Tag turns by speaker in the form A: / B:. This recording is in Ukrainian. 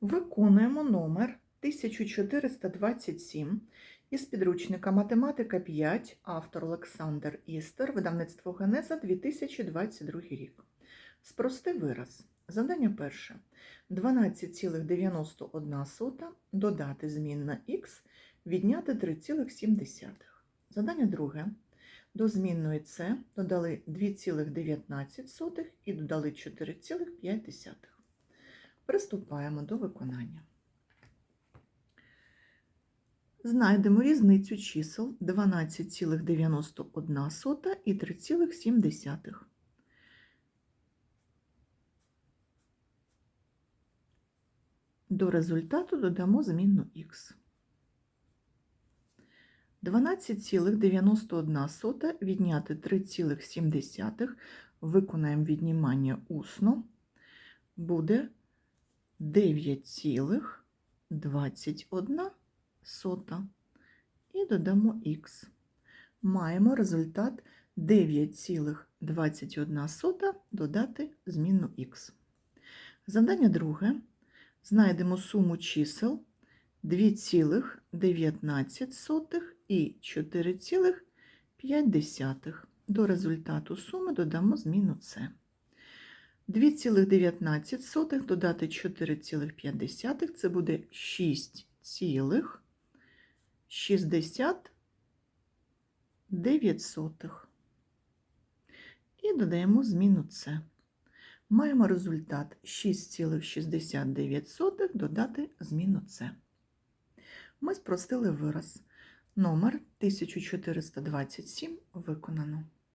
A: Виконуємо номер 1427 із підручника Математика 5, автор Олександр Істер, видавництво Генеза 2022 рік. Спрости вираз. Завдання перше. 12,91 додати змінна х, відняти 3,7. Завдання друге. До змінної С додали 2,19 і додали 4,5. Приступаємо до виконання. Знайдемо різницю чисел 12,91 і 3,7. До результату додамо змінну х. 12,91 відняти 3,7 виконаємо віднімання усно, буде 9,21 сота. І додамо х. Маємо результат 9,21 сота додати змінну х. Завдання друге. Знайдемо суму чисел 2,19 і 4,5. До результату суми додамо зміну С. 2,19 додати 4,5 це буде 6,69. І додаємо зміну С. Маємо результат 6,69 додати зміну С. Ми спростили вираз. Номер 1427 виконано.